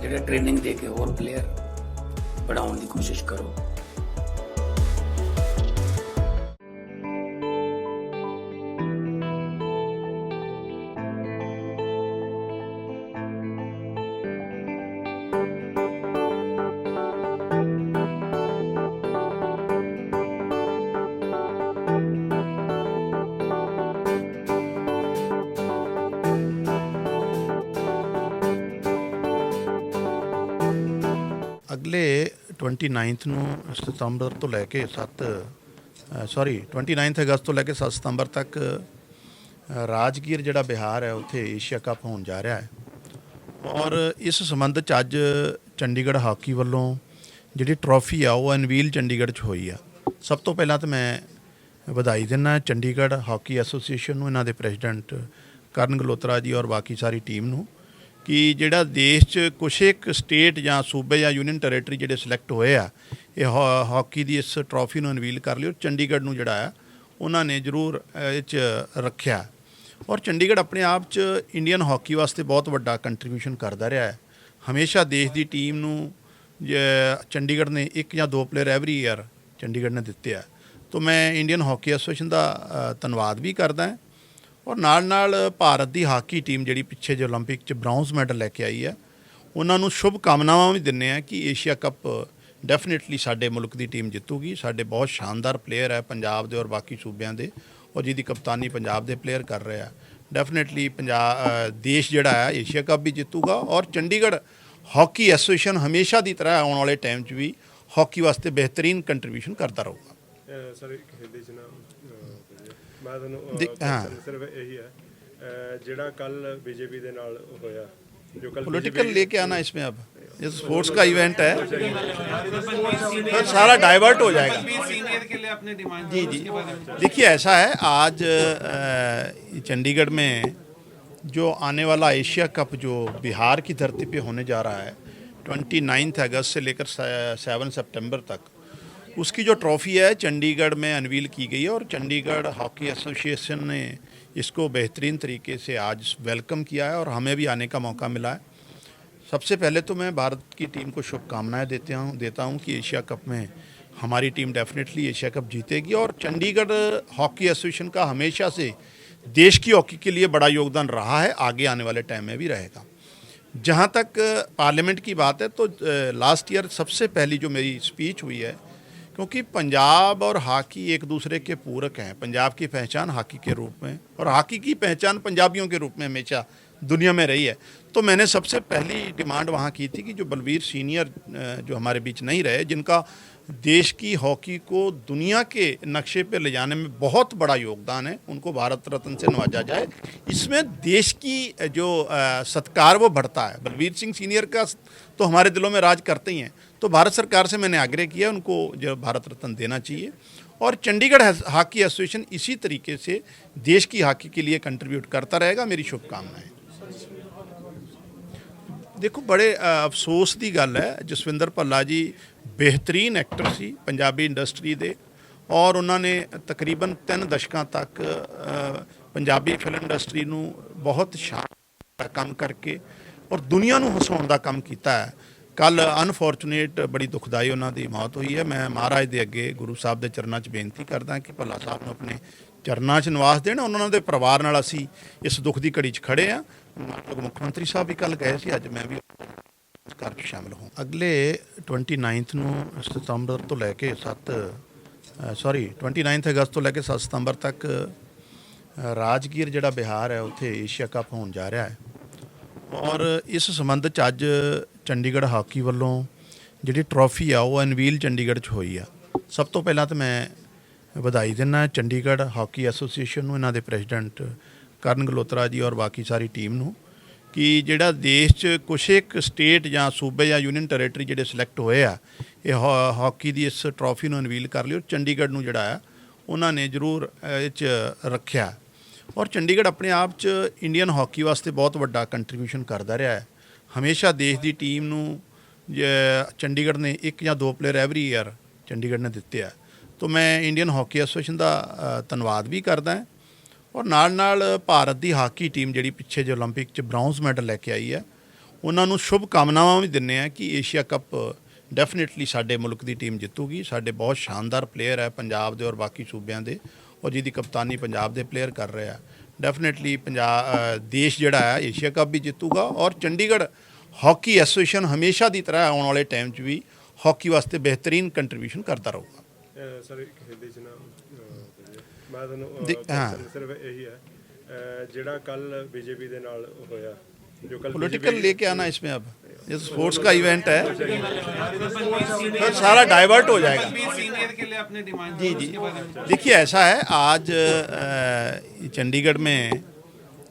ਜਿਹੜੇ ਟ੍ਰੇਨਿੰਗ ਦੇ ਕੇ ਹੋਰ ਪਲੇਅਰ ਬਣਾਉਣ ਦੀ ਕੋਸ਼ਿਸ਼ ਕਰੋ। 29th ਨੂੰ ਸਤੰਬਰ ਤੋਂ ਲੈ ਕੇ 7 ਸੌਰੀ 29th ਅਗਸਤ ਤੋਂ ਲੈ ਕੇ 7 ਸਤੰਬਰ ਤੱਕ ਰਾਜਗੀਰ ਜਿਹੜਾ ਬਿਹਾਰ ਹੈ, ਉੱਥੇ ਏਸ਼ੀਆ ਕੱਪ ਹੋਣ ਜਾ ਰਿਹਾ ਹੈ। ਔਰ ਇਸ ਸੰਬੰਧ ਚ ਅੱਜ ਚੰਡੀਗੜ੍ਹ ਹਾਕੀ ਵੱਲੋਂ ਜਿਹੜੀ ਟਰੋਫੀ ਆ, ਉਹ ਅਨਵੀਲ ਚੰਡੀਗੜ੍ਹ ਚ ਹੋਈ ਆ। ਸਭ ਤੋਂ ਪਹਿਲਾਂ ਤਾਂ ਮੈਂ ਵਧਾਈ ਦਿੰਦਾ ਚੰਡੀਗੜ੍ਹ ਹਾਕੀ ਐਸੋਸੀਏਸ਼ਨ ਨੂੰ, ਇਹਨਾਂ ਦੇ ਪ੍ਰੈਜ਼ੀਡੈਂਟ ਕਰਨ ਗਲੋਤਰਾ ਜੀ ਔਰ ਬਾਕੀ ਸਾਰੀ ਟੀਮ ਨੂੰ। ਕਿ ਜਿਹੜਾ ਦੇਸ਼ 'ਚ ਕੁਛ ਇੱਕ ਸਟੇਟ ਜਾਂ ਸੂਬੇ ਜਾਂ ਯੂਨੀਅਨ ਟੈਰੀਟਰੀ ਜਿਹੜੇ ਸਿਲੈਕਟ ਹੋਏ ਆ, ਇਹ ਹਾਕੀ ਦੀ ਇਸ ਟਰੋਫੀ ਨੂੰ ਅਨਵੀਲ ਕਰ ਲਈ ਔਰ ਚੰਡੀਗੜ੍ਹ ਨੂੰ ਜਿਹੜਾ ਆ, ਉਹਨਾਂ ਨੇ ਜ਼ਰੂਰ ਇਹ 'ਚ ਰੱਖਿਆ। ਔਰ ਚੰਡੀਗੜ੍ਹ ਆਪਣੇ ਆਪ 'ਚ ਇੰਡੀਅਨ ਹਾਕੀ ਵਾਸਤੇ ਬਹੁਤ ਵੱਡਾ ਕੰਟਰੀਬਿਊਸ਼ਨ ਕਰਦਾ ਰਿਹਾ ਹੈ। ਹਮੇਸ਼ਾ ਦੇਸ਼ ਦੀ ਟੀਮ ਨੂੰ, ਜ- ਚੰਡੀਗੜ੍ਹ ਨੇ ਇੱਕ ਜਾਂ ਦੋ ਪਲੇਅਰ ਐਵਰੀ ਈਅਰ ਚੰਡੀਗੜ੍ਹ ਨੇ ਦਿੱਤੇ ਆ। ਤੋਂ ਮੈਂ ਇੰਡੀਅਨ ਹਾਕੀ ਐਸੋਸੀਏਸ਼ਨ ਦਾ ਧੰਨਵਾਦ ਵੀ ਕਰਦਾ ਹਾਂ। ਔਰ ਨਾਲ ਨਾਲ ਭਾਰਤ ਦੀ ਹਾਕੀ ਟੀਮ ਜਿਹੜੀ ਪਿੱਛੇ ਜੇ 올림픽 'ਚ ਬ੍ਰਾਊਨਜ਼ ਮੈਡਲ ਲੈ ਕੇ ਆਈ ਹੈ ਉਹਨਾਂ ਨੂੰ ਸ਼ੁਭ ਕਾਮਨਾਵਾਂ ਵੀ ਦਿੰਨੇ ਆ ਕਿ ਏਸ਼ੀਆ ਕੱਪ ਡੈਫੀਨਿਟਲੀ ਸਾਡੇ ਮੁਲਕ ਦੀ ਟੀਮ ਜਿੱਤੂਗੀ ਸਾਡੇ ਬਹੁਤ ਸ਼ਾਨਦਾਰ ਪਲੇਅਰ ਹੈ ਪੰਜਾਬ ਦੇ ਔਰ ਬਾਕੀ ਸੂਬਿਆਂ ਦੇ ਔਰ ਜਿਹਦੀ ਕਪਤਾਨੀ ਪੰਜਾਬ ਦੇ ਪਲੇਅਰ ਕਰ ਰਹੇ ਆ ਡੈਫੀਨਿਟਲੀ ਪੰਜਾਬ ਦੇਸ਼ ਜਿਹੜਾ ਹੈ ਏਸ਼ੀਆ ਕੱਪ ਵੀ ਜਿੱਤੂਗਾ ਔਰ ਚੰਡੀਗੜ੍ਹ ਹਾਕੀ ਐਸੋਸੀਏਸ਼ਨ ਹਮੇਸ਼ਾ ਦੀ ਤਰ੍ਹਾਂ ਆਉਣ ਵਾਲੇ ਟਾਈਮ 'ਚ ਵੀ ਹਾਕੀ ਵਾਸਤੇ ਬਿਹਤਰੀਨ ਕੰਟਰੀਬਿਊਸ਼ਨ ਕਰਦਾ ਰਹੂਗਾ ਅਹ ਸਰ ਇੱਕ ਹਿੰਦੀ ਚ ਨਾ ਅਹ, ਮੈਂ ਤੁਹਾਨੂੰ ਅਹ, ਦੇ- ਹਾਂ। question ਸਿਰਫ ਇਹੀ ਹੈ ਅਹ, ਜਿਹੜਾ ਕੱਲ ਬੀਜੇਪੀ ਦੇ ਨਾਲ ਹੋਇਆ ਜੋ ਕੱਲ पॉलिटिकल लेके आना इसमें अब ये स्पोर्ट्स का इवेंट है तो सारा डाइवर्ट हो जाएगा सीनियर के लिए अपने डिमांड जी जी देखिए ऐसा है आज अ, चंडीगढ़ में जो आने वाला एशिया कप जो बिहार की धरती पे होने जा रहा है 29 अगस्त से लेकर सेवन सितंबर तक उसकी जो ट्रॉफी है, चंडीगढ़ में अनवील की गई है और चंडीगढ़ हॉकी एसोसिएशन ने इसको बेहतरीन तरीके से आज वेलकम किया है और हमें भी आने का मौका मिला है। सबसे पहले तो मैं भारत की टीम को शुभकामनाएँ देते हूँ, देता हूँ कि एशिया कप में हमारी टीम डेफिनेटली एशिया कप जीतेगी और चंडीगढ़ हॉकी एसोसिएशन का हमेशा से देश की हॉकी के लिए बड़ा योगदान रहा है, आगे आने वाले टाइम में भी रहेगा। जहाँ तक पार्लियामेंट की बात है तो लास्ट ईयर सबसे पहली जो मेरी स्पीच हुई है क्योंकि पंजाब और हॉकी एक दूसरे के पूरक हैं। पंजाब की पहचान हॉकी के रूप में और हॉकी की पहचान पंजाबियों के रूप में हमेशा दुनिया में रही है। तो मैंने सबसे पहली डिमांड वहाँ की थी कि जो बलवीर सीनियर जो हमारे बीच नहीं रहे, जिनका देश की हॉकी को दुनिया के नक्शे पर ले जाने में बहुत बड़ा योगदान है, उनको भारत रत्न से नवाजा जाए। इसमें देश की जो सत्कार वो बढ़ता है। बलवीर सिंह सीनियर का तो हमारे दिलों में राज करते ही हैं। तो भारत सरकार से मैंने आग्रह किया उनको जो भारत रत्न देना चाहिए और चंडीगढ़ हॉकी एसोसिएशन इसी तरीके से देश की हॉकी के लिए कंट्रीब्यूट करता रहेगा मेरी शुभकामनाएं ਦੇਖੋ ਬੜੇ ਅ, ਅਫਸੋਸ ਦੀ ਗੱਲ ਹੈ ਜਸਵਿੰਦਰ ਭੱਲਾ ਜੀ ਬਿਹਤਰੀਨ ਐਕਟਰ ਸੀ ਪੰਜਾਬੀ ਇੰਡਸਟਰੀ ਦੇ ਔਰ ਉਹਨਾਂ ਨੇ ਤਕਰੀਬਨ 3 ਦਸ਼ਕਾਂ ਤੱਕ ਅ, ਪੰਜਾਬੀ ਫਿਲਮ ਇੰਡਸਟਰੀ ਨੂੰ ਬਹੁਤ ਸ਼ਾਨਦਾਰ ਕੰਮ ਕਰਕੇ ਔਰ ਦੁਨੀਆ ਨੂੰ ਹਸਾਉਣ ਦਾ ਕੰਮ ਕੀਤਾ ਹੈ ਕੱਲ ਅਨਫੋਰਚੂਨੇਟ ਬੜੀ ਦੁਖਦਾਈ ਉਹਨਾਂ ਦੀ ਮੌਤ ਹੋਈ ਹੈ। ਮੈਂ ਮਹਾਰਾਜ ਦੇ ਅੱਗੇ ਗੁਰੂ ਸਾਹਿਬ ਦੇ ਚਰਨਾਂ 'ਚ ਬੇਨਤੀ ਕਰਦਾ ਕਿ ਭੱਲਾ ਸਾਹਿਬ ਨੂੰ ਆਪਣੇ ਚਰਨਾਂ 'ਚ ਨਿਵਾਸ ਦੇਣ। ਉਹਨਾਂ ਦੇ ਪਰਿਵਾਰ ਨਾਲ ਅਸੀਂ ਇਸ ਦੁੱਖ ਦੀ ਘੜੀ 'ਚ ਖੜੇ ਆ। ਮਾਨਯੋਗ ਮੁੱਖ ਮੰਤਰੀ ਸਾਹਿਬ ਵੀ ਕੱਲ ਗਏ ਸੀ। ਅੱਜ ਮੈਂ ਵੀ ਉਸ ਘਰ 'ਚ ਸ਼ਾਮਲ ਹਾਂ ਅਗਲੇ 29th ਨੂੰ ਸਤੰਬਰ ਤੋਂ ਲੈ ਕੇ 7 ਸੌਰੀ 29th ਅਗਸਤ ਤੋਂ ਲੈ ਕੇ 7 ਸਤੰਬਰ ਤੱਕ ਰਾਜਗੀਰ ਜਿਹੜਾ ਬਿਹਾਰ ਹੈ, ਉੱਥੇ ਏਸ਼ੀਆ ਕੱਪ ਹੋਣ ਜਾ ਰਿਹਾ ਹੈ। ਔਰ ਇਸ ਸੰਬੰਧ ਚ ਅੱਜ ਚੰਡੀਗੜ੍ਹ ਹਾਕੀ ਵੱਲੋਂ ਜਿਹੜੀ ਟਰੋਫੀ ਆ, ਉਹ ਅਨਵੀਲ ਚੰਡੀਗੜ੍ਹ ਚ ਹੋਈ ਆ। ਸਭ ਤੋਂ ਪਹਿਲਾਂ ਤਾਂ ਮੈਂ ਵਧਾਈ ਦਿੰਦਾ ਚੰਡੀਗੜ੍ਹ ਹਾਕੀ ਐਸੋਸੀਏਸ਼ਨ ਨੂੰ, ਇਹਨਾਂ ਦੇ ਪ੍ਰੈਜ਼ੀਡੈਂਟ ਕਰਨ ਗਲੋਤਰਾ ਜੀ ਔਰ ਬਾਕੀ ਸਾਰੀ ਟੀਮ ਨੂੰ, ਕਿ ਜਿਹੜਾ ਦੇਸ਼ 'ਚ ਕੁਛ ਇੱਕ ਸਟੇਟ ਜਾਂ ਸੂਬੇ ਜਾਂ ਯੂਨੀਅਨ ਟੈਰੀਟਰੀ ਜਿਹੜੇ ਸਿਲੈਕਟ ਹੋਏ ਆ, ਇਹ ਹਾਕੀ ਦੀ ਇਸ ਟਰੋਫੀ ਨੂੰ ਅਨਵੀਲ ਕਰ ਲਿਓ ਚੰਡੀਗੜ੍ਹ ਨੂੰ ਜਿਹੜਾ ਆ, ਉਹਨਾਂ ਨੇ ਜ਼ਰੂਰ ਇਹ 'ਚ ਰੱਖਿਆ। ਔਰ ਚੰਡੀਗੜ੍ਹ ਆਪਣੇ ਆਪ 'ਚ ਇੰਡੀਅਨ ਹਾਕੀ ਵਾਸਤੇ ਬਹੁਤ ਵੱਡਾ ਕੰਟਰੀਬਿਊਸ਼ਨ ਕਰਦਾ ਰਿਹਾ ਹੈ। ਹਮੇਸ਼ਾ ਦੇਸ਼ ਦੀ ਟੀਮ ਨੂੰ ਜ- ਚੰਡੀਗੜ੍ਹ ਨੇ ਇੱਕ ਜਾਂ ਦੋ ਪਲੇਅਰ ਐਵਰੀ ਈਅਰ ਚੰਡੀਗੜ੍ਹ ਨੇ ਦਿੱਤੇ ਆ ਤੋਂ ਮੈਂ ਇੰਡੀਅਨ ਹਾਕੀ ਐਸੋਸੀਏਸ਼ਨ ਦਾ ਅ, ਧੰਨਵਾਦ ਵੀ ਕਰਦਾ ਹਾਂ ਔਰ ਨਾਲ ਨਾਲ ਭਾਰਤ ਦੀ ਹਾਕੀ ਟੀਮ ਜਿਹੜੀ ਪਿੱਛੇ ਜੇ 올림픽 'ਚ ਬ੍ਰਾਊਨਜ਼ ਮੈਡਲ ਲੈ ਕੇ ਆਈ ਹੈ ਉਹਨਾਂ ਨੂੰ ਸ਼ੁਭ ਕਾਮਨਾਵਾਂ ਵੀ ਦਿੰਨੇ ਆ ਕਿ ਏਸ਼ੀਆ ਕੱਪ ਡੈਫੀਨਿਟਲੀ ਸਾਡੇ ਮੁਲਕ ਦੀ ਟੀਮ ਜਿੱਤੂਗੀ ਸਾਡੇ ਬਹੁਤ ਸ਼ਾਨਦਾਰ ਪਲੇਅਰ ਹੈ ਪੰਜਾਬ ਦੇ ਔਰ ਬਾਕੀ ਸੂਬਿਆਂ ਦੇ ਔਰ ਜਿਹਦੀ ਕਪਤਾਨੀ ਪੰਜਾਬ ਦੇ ਪਲੇਅਰ ਕਰ ਰਹੇ ਆ ਡੈਫੀਨਿਟਲੀ ਪੰਜਾਬ ਦੇਸ਼ ਜਿਹੜਾ ਹੈ ਏਸ਼ੀਆ ਕੱਪ ਵੀ ਜਿੱਤੂਗਾ ਔਰ ਚੰਡੀਗੜ੍ਹ ਹਾਕੀ ਐਸੋਸੀਏਸ਼ਨ ਹਮੇਸ਼ਾ ਦੀ ਤਰ੍ਹਾਂ ਆਉਣ ਵਾਲੇ ਟਾਈਮ 'ਚ ਵੀ ਹਾਕੀ ਵਾਸਤੇ ਬਿਹਤਰੀਨ ਕੰਟਰੀਬਿਊਸ਼ਨ ਕਰਦਾ ਰਹੂਗਾ। ਸਰ ਇੱਕ ਹਿੰਦੀ ਚ ਨਾ ਮੈਂ ਤੁਹਾਨੂੰ ਸਿਰਫ ਇਹੀ ਹੈ ਜਿਹੜਾ ਕੱਲ ਬੀਜੇਪੀ ਦੇ ਨਾਲ ਹੋਇਆ पॉलिटिकल लेके आना इसमें अब। ये स्पोर्ट्स का इवेंट है। तो सारा डाइवर्ट हो जाएगा। सीनियर के लिए अपने डिमांड जी जी। देखिए ऐसा है आज चंडीगढ़ में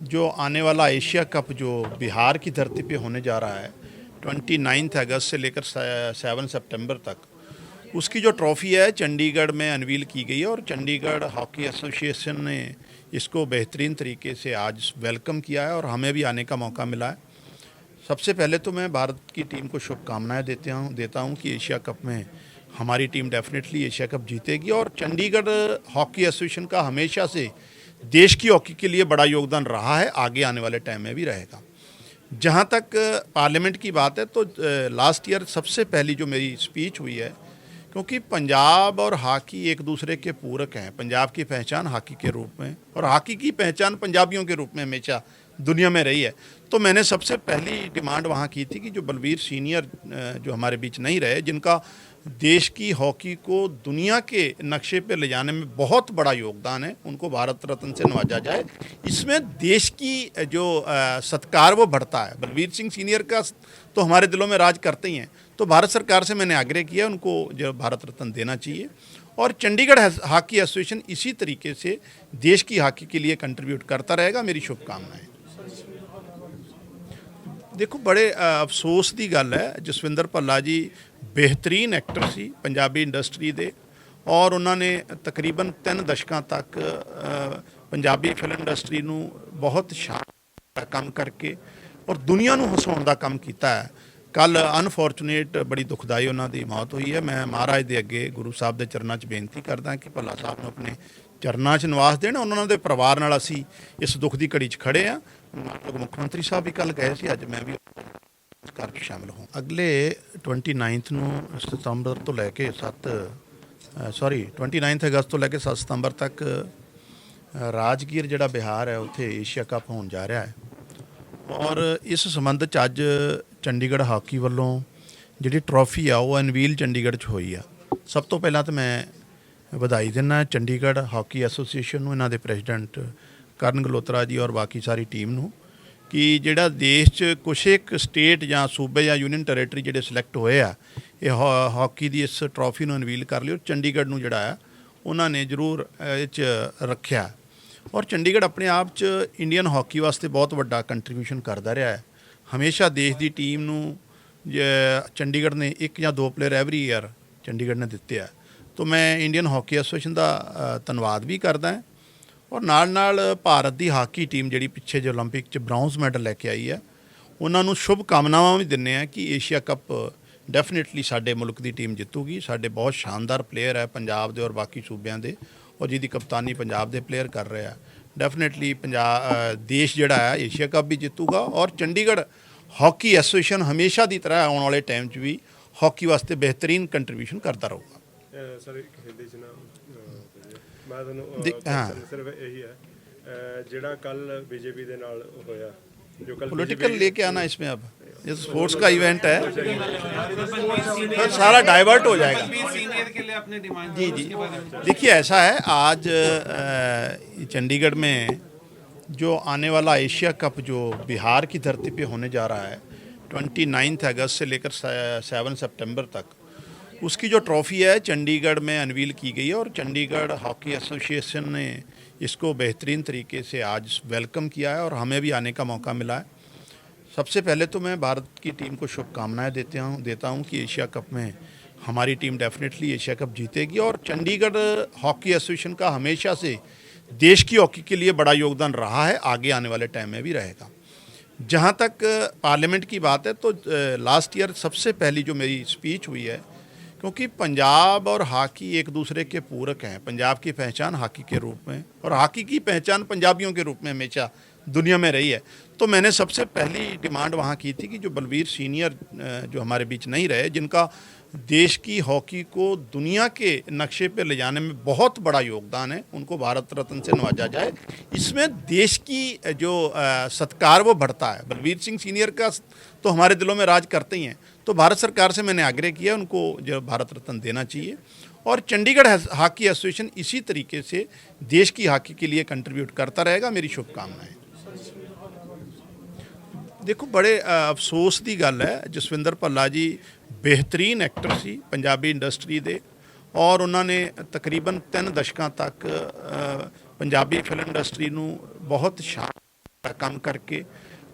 जो आने वाला एशिया कप जो बिहार की धरती पे होने जा रहा है 29 अगस्त से लेकर सेवन सितंबर तक उसकी जो ट्रॉफी है चंडीगढ़ में अनवील की गई है और चंडीगढ़ हॉकी एसोसिएशन ने इसको बेहतरीन तरीके से आज वेलकम किया है और हमें भी आने का मौका मिला है। सबसे पहले तो मैं भारत की टीम को शुभकामनाएँ देते हूँ, देता हूँ कि एशिया कप में हमारी टीम डेफिनेटली एशिया कप जीतेगी और चंडीगढ़ हॉकी एसोसिएशन का हमेशा से देश की हॉकी के लिए बड़ा योगदान रहा है, आगे आने वाले टाइम में भी रहेगा। जहाँ तक पार्लियामेंट की बात है तो लास्ट ईयर सबसे पहली जो मेरी स्पीच हुई है क्योंकि पंजाब और हॉकी एक दूसरे के पूरक हैं। पंजाब की पहचान हॉकी के रूप में और हॉकी की पहचान पंजाबियों के रूप में हमेशा दुनिया में रही है। तो मैंने सबसे पहली डिमांड वहाँ की थी कि जो बलवीर सीनियर जो हमारे बीच नहीं रहे, जिनका देश की हॉकी को दुनिया के नक्शे पर ले जाने में बहुत बड़ा योगदान है, उनको भारत रत्न से नवाजा जाए। इसमें देश की जो सत्कार वो बढ़ता है। बलवीर सिंह सीनियर का तो हमारे दिलों में राज करते ही हैं। तो भारत सरकार से मैंने आग्रह किया उनको जो भारत रत्न देना चाहिए और चंडीगढ़ हॉकी एसोसिएशन इसी तरीके से देश की हॉकी के लिए कंट्रीब्यूट करता रहेगा मेरी शुभकामनाएं ਦੇਖੋ ਬੜੇ ਅ, ਅਫਸੋਸ ਦੀ ਗੱਲ ਹੈ ਜਸਵਿੰਦਰ ਭੱਲਾ ਜੀ ਬਿਹਤਰੀਨ ਐਕਟਰ ਸੀ ਪੰਜਾਬੀ ਇੰਡਸਟਰੀ ਦੇ ਔਰ ਉਹਨਾਂ ਨੇ ਤਕਰੀਬਨ 3 ਦਸ਼ਕਾਂ ਤੱਕ ਅ, ਪੰਜਾਬੀ ਫਿਲਮ ਇੰਡਸਟਰੀ ਨੂੰ ਬਹੁਤ ਸ਼ਾਨਦਾਰ ਕੰਮ ਕਰਕੇ ਔਰ ਦੁਨੀਆ ਨੂੰ ਹਸਾਉਣ ਦਾ ਕੰਮ ਕੀਤਾ ਹੈ ਕੱਲ ਅਨਫੋਰਚੂਨੇਟ ਬੜੀ ਦੁਖਦਾਈ ਉਹਨਾਂ ਦੀ ਮੌਤ ਹੋਈ ਹੈ। ਮੈਂ ਮਹਾਰਾਜ ਦੇ ਅੱਗੇ ਗੁਰੂ ਸਾਹਿਬ ਦੇ ਚਰਨਾਂ 'ਚ ਬੇਨਤੀ ਕਰਦਾ ਕਿ ਭੱਲਾ ਸਾਹਿਬ ਨੂੰ ਆਪਣੇ ਚਰਨਾਂ 'ਚ ਨਿਵਾਸ ਦੇਣ। ਉਹਨਾਂ ਦੇ ਪਰਿਵਾਰ ਨਾਲ ਅਸੀਂ ਇਸ ਦੁੱਖ ਦੀ ਘੜੀ 'ਚ ਖੜੇ ਆ ਮੁੱਖ ਮੰਤਰੀ ਸਾਹਿਬ ਵੀ ਕੱਲ ਗਏ ਸੀ। ਅੱਜ ਮੈਂ ਵੀ ਉਸ ਘਰ 'ਚ ਸ਼ਾਮਲ ਹਾਂ ਅਗਲੇ 29th ਨੂੰ ਸਤੰਬਰ ਤੋਂ ਲੈ ਕੇ 7 ਸੌਰੀ 29th ਅਗਸਤ ਤੋਂ ਲੈ ਕੇ 7 ਸਤੰਬਰ ਤੱਕ ਰਾਜਗੀਰ ਜਿਹੜਾ ਬਿਹਾਰ ਹੈ, ਉੱਥੇ ਏਸ਼ੀਆ ਕੱਪ ਹੋਣ ਜਾ ਰਿਹਾ ਹੈ। ਔਰ ਇਸ ਸੰਬੰਧ ਚ ਅੱਜ ਚੰਡੀਗੜ੍ਹ ਹਾਕੀ ਵੱਲੋਂ ਜਿਹੜੀ ਟਰੋਫੀ ਆ, ਉਹ ਅਨਵੀਲ ਚੰਡੀਗੜ੍ਹ ਚ ਹੋਈ ਆ। ਸਭ ਤੋਂ ਪਹਿਲਾਂ ਤਾਂ ਮੈਂ ਵਧਾਈ ਦਿੰਦਾ ਚੰਡੀਗੜ੍ਹ ਹਾਕੀ ਐਸੋਸੀਏਸ਼ਨ ਨੂੰ, ਇਹਨਾਂ ਦੇ ਪ੍ਰੈਜ਼ੀਡੈਂਟ ਕਰਨ ਗਲੋਤਰਾ ਜੀ ਔਰ ਬਾਕੀ ਸਾਰੀ ਟੀਮ ਨੂੰ ਕਿ ਜਿਹੜਾ ਦੇਸ਼ 'ਚ ਕੁਛ ਇੱਕ ਸਟੇਟ ਜਾਂ ਸੂਬੇ ਜਾਂ ਯੂਨੀਅਨ ਟੈਰੀਟਰੀ ਜਿਹੜੇ ਸਿਲੈਕਟ ਹੋਏ ਆ, ਇਹ ਹਾਕੀ ਦੀ ਇਸ ਟਰੋਫੀ ਨੂੰ ਅਨਵੀਲ ਕਰ ਲਿਓ। ਚੰਡੀਗੜ੍ਹ ਨੂੰ ਜਿਹੜਾ ਆ, ਉਹਨਾਂ ਨੇ ਜ਼ਰੂਰ ਇਹ 'ਚ ਰੱਖਿਆ। ਔਰ ਚੰਡੀਗੜ੍ਹ ਆਪਣੇ ਆਪ 'ਚ ਇੰਡੀਅਨ ਹਾਕੀ ਵਾਸਤੇ ਬਹੁਤ ਵੱਡਾ ਕੰਟਰੀਬਿਊਸ਼ਨ ਕਰਦਾ ਰਿਹਾ ਹੈ। ਹਮੇਸ਼ਾ ਦੇਸ਼ ਦੀ ਟੀਮ ਨੂੰ ਜ- ਚੰਡੀਗੜ੍ਹ ਨੇ ਇੱਕ ਜਾਂ ਦੋ ਪਲੇਅਰ ਐਵਰੀ ਈਅਰ ਚੰਡੀਗੜ੍ਹ ਨੇ ਦਿੱਤੇ ਆ ਤੋਂ ਮੈਂ ਇੰਡੀਅਨ ਹਾਕੀ ਐਸੋਸੀਏਸ਼ਨ ਦਾ ਅ, ਧੰਨਵਾਦ ਵੀ ਕਰਦਾ ਹਾਂ ਔਰ ਨਾਲ ਨਾਲ ਭਾਰਤ ਦੀ ਹਾਕੀ ਟੀਮ ਜਿਹੜੀ ਪਿੱਛੇ ਜੇ 올림픽 'ਚ ਬ੍ਰਾਊਨਜ਼ ਮੈਡਲ ਲੈ ਕੇ ਆਈ ਹੈ ਉਹਨਾਂ ਨੂੰ ਸ਼ੁਭ ਕਾਮਨਾਵਾਂ ਵੀ ਦਿੰਨੇ ਆ ਕਿ ਏਸ਼ੀਆ ਕੱਪ ਡੈਫੀਨਿਟਲੀ ਸਾਡੇ ਮੁਲਕ ਦੀ ਟੀਮ ਜਿੱਤੂਗੀ ਸਾਡੇ ਬਹੁਤ ਸ਼ਾਨਦਾਰ ਪਲੇਅਰ ਹੈ ਪੰਜਾਬ ਦੇ ਔਰ ਬਾਕੀ ਸੂਬਿਆਂ ਦੇ ਔਰ ਜਿਹਦੀ ਕਪਤਾਨੀ ਪੰਜਾਬ ਦੇ ਪਲੇਅਰ ਕਰ ਰਹੇ ਆ ਡੈਫੀਨਿਟਲੀ ਪੰਜਾਬ ਦੇਸ਼ ਜਿਹੜਾ ਹੈ ਏਸ਼ੀਆ ਕੱਪ ਵੀ ਜਿੱਤੂਗਾ ਔਰ ਚੰਡੀਗੜ੍ਹ ਹਾਕੀ ਐਸੋਸੀਏਸ਼ਨ ਹਮੇਸ਼ਾ ਦੀ ਤਰ੍ਹਾਂ ਆਉਣ ਵਾਲੇ ਟਾਈਮ 'ਚ ਵੀ ਹਾਕੀ ਵਾਸਤੇ ਬਿਹਤਰੀਨ ਕੰਟਰੀਬਿਊਸ਼ਨ ਕਰਦਾ ਰਹੂਗਾ। ਸਰ ਇੱਕ ਹਿੰਦੀ ਚ ਮੈਂ ਤੁਹਾਨੂੰ ਸਿਰਫ ਇਹੀ ਹੈ ਜਿਹੜਾ ਕੱਲ ਬੀਜੇਪੀ ਦੇ ਨਾਲ ਹੋਇਆ ਜੋ ਕੱਲ ਪੋਲੀਟੀਕਲ ਲੈ ਕੇ ਆਣਾ ਇਸ ਵਿੱਚ ਆਪ। ये स्पोर्ट्स का इवेंट है। फिर सारा डाइवर्ट हो जाएगा। जी जी। देखिए, ऐसा है, आज चंडीगढ़ में जो आने वाला एशिया कप जो बिहार की धरती पे होने जा रहा है ट्वेंटी नाइन्थ अगस्त से लेकर सेवन सितंबर तक, उसकी जो ट्रॉफी है, चंडीगढ़ में अनवील की गई है और चंडीगढ़ हॉकी एसोसिएशन ने इसको बेहतरीन तरीके से आज वेलकम किया है और हमें भी आने का मौका मिला है। सबसे पहले तो मैं भारत की टीम को शुभकामनाएँ देते हूँ, देता हूँ कि एशिया कप में हमारी टीम डेफिनेटली एशिया कप जीतेगी और चंडीगढ़ हॉकी एसोसिएशन का हमेशा से देश की हॉकी के लिए बड़ा योगदान रहा है, आगे आने वाले टाइम में भी रहेगा। जहाँ तक पार्लियामेंट की बात है तो लास्ट ईयर सबसे पहली जो मेरी स्पीच हुई है, क्योंकि पंजाब और हॉकी एक दूसरे के पूरक हैं। पंजाब की पहचान हॉकी के रूप में और हॉकी की पहचान पंजाबियों के रूप में हमेशा दुनिया में रही है। तो मैंने सबसे पहली डिमांड वहाँ की थी कि जो बलवीर सीनियर जो हमारे बीच नहीं रहे, जिनका देश की हॉकी को दुनिया के नक्शे पर ले जाने में बहुत बड़ा योगदान है, उनको भारत रत्न से नवाजा जाए। इसमें देश की जो सत्कार वो बढ़ता है। बलवीर सिंह सीनियर का तो हमारे दिलों में राज करते ही हैं। तो भारत सरकार से मैंने आग्रह किया, उनको जो भारत रत्न देना चाहिए। और चंडीगढ़ हॉकी एसोसिएशन इसी तरीके से देश की हॉकी के लिए कंट्रीब्यूट करता रहेगा। मेरी शुभकामनाएँ। ਦੇਖੋ, ਬੜੇ ਅਫਸੋਸ ਦੀ ਗੱਲ ਹੈ, ਜਸਵਿੰਦਰ ਭੱਲਾ ਜੀ ਬਿਹਤਰੀਨ ਐਕਟਰ ਸੀ ਪੰਜਾਬੀ ਇੰਡਸਟਰੀ ਦੇ ਔਰ ਉਹਨਾਂ ਨੇ ਤਕਰੀਬਨ 3 ਦਸ਼ਕਾਂ ਤੱਕ ਪੰਜਾਬੀ ਫਿਲਮ ਇੰਡਸਟਰੀ ਨੂੰ ਬਹੁਤ ਸ਼ਾਨਦਾਰ ਕੰਮ ਕਰਕੇ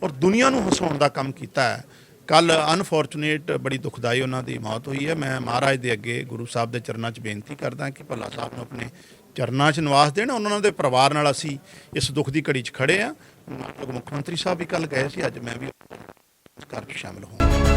ਔਰ ਦੁਨੀਆ ਨੂੰ ਹਸਾਉਣ ਦਾ ਕੰਮ ਕੀਤਾ ਹੈ। ਕੱਲ ਅਨਫੋਰਚੂਨੇਟ ਬੜੀ ਦੁਖਦਾਈ ਉਹਨਾਂ ਦੀ ਮੌਤ ਹੋਈ ਹੈ। ਮੈਂ ਮਹਾਰਾਜ ਦੇ ਅੱਗੇ ਗੁਰੂ ਸਾਹਿਬ ਦੇ ਚਰਨਾਂ 'ਚ ਬੇਨਤੀ ਕਰਦਾ ਕਿ ਭੱਲਾ ਸਾਹਿਬ ਨੂੰ ਆਪਣੇ ਚਰਨਾਂ 'ਚ ਨਿਵਾਸ ਦੇਣ। ਉਹਨਾਂ ਦੇ ਪਰਿਵਾਰ ਨਾਲ ਅਸੀਂ ਇਸ ਦੁੱਖ ਦੀ ਘੜੀ 'ਚ ਖੜੇ ਆ ਮੁੱਖ ਮੰਤਰੀ ਸਾਹਿਬ ਵੀ ਕੱਲ ਗਏ ਸੀ। ਅੱਜ ਮੈਂ ਵੀ ਇਸ ਘਰ 'ਚ ਸ਼ਾਮਿਲ ਹੋਵਾਂ